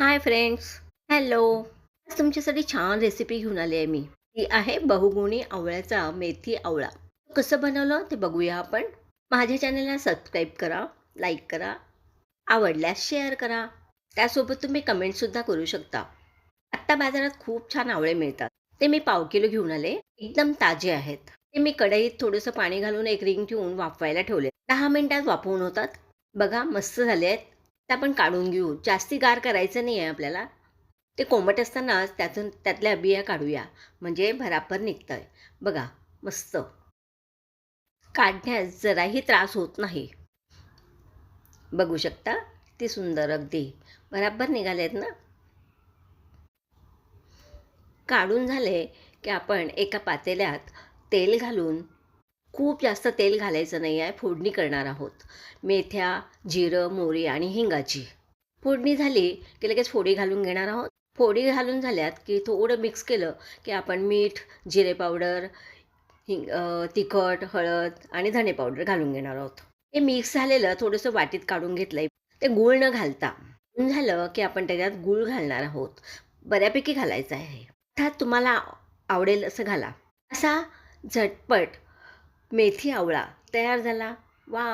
Hi friends hello आज तुमच्यासाठी छान रेसिपी घेऊन आली आहे मी. ती आहे बहुगुणी आवळ्याचा मेथी आवळा. कसं बनवलं ते बघूया आपण. माझ्या चॅनलला सबस्क्राईब करा लाईक करा. आवडल्यास शेअर करा. त्यासोबत तुम्ही कमेंटसुद्धा करू शकता. आत्ता बाजारात खूप छान आवळे मिळतात. ते मी पाव किलो घेऊन आले. एकदम ताजे आहेत. ते मी कढईत थोडंसं पाणी घालून एक रिंग ठेवून वाफवायला ठेवले दहा मिनिटात वाफवून होतात. बघा मस्त झाले आहेत. ते आपण काढून घेऊ. जास्ती गार करायचं नाही आहे आपल्याला. ते कोंबट असतानाच त्यातून त्यातल्या बिया काढूया. म्हणजे भराभर निघतं आहे बघा मस्त. काढण्यास जराही त्रास होत नाही. बघू शकता? ते सुंदर अगदी. बराबर निघाले आहेत ना? काढून झाले की आपण एका पातेल्यात तेल घालून खूप जास्त तेल घालायचं नाही आहे फोडणी करणार आहोत. मेथ्या जिरं मोरी आणि हिंगाची. फोडणी झाली की लगेच फोडी घालून घेणार आहोत. फोडी घालून झाल्यात की थोडं मिक्स केलं की आपण मीठ जिरे पावडर हिंग तिखट हळद आणि धणे पावडर घालून घेणार आहोत. हे मिक्स झालेलं थोडंसं वाटीत काढून घेतलंय. ते गूळ न घालता. झालं की आपण त्याच्यात गूळ घालणार आहोत. बऱ्यापैकी घालायचं आहे अर्थात तुम्हाला आवडेल असं घाला. असा झटपट मेथी आवळा तयार झाला.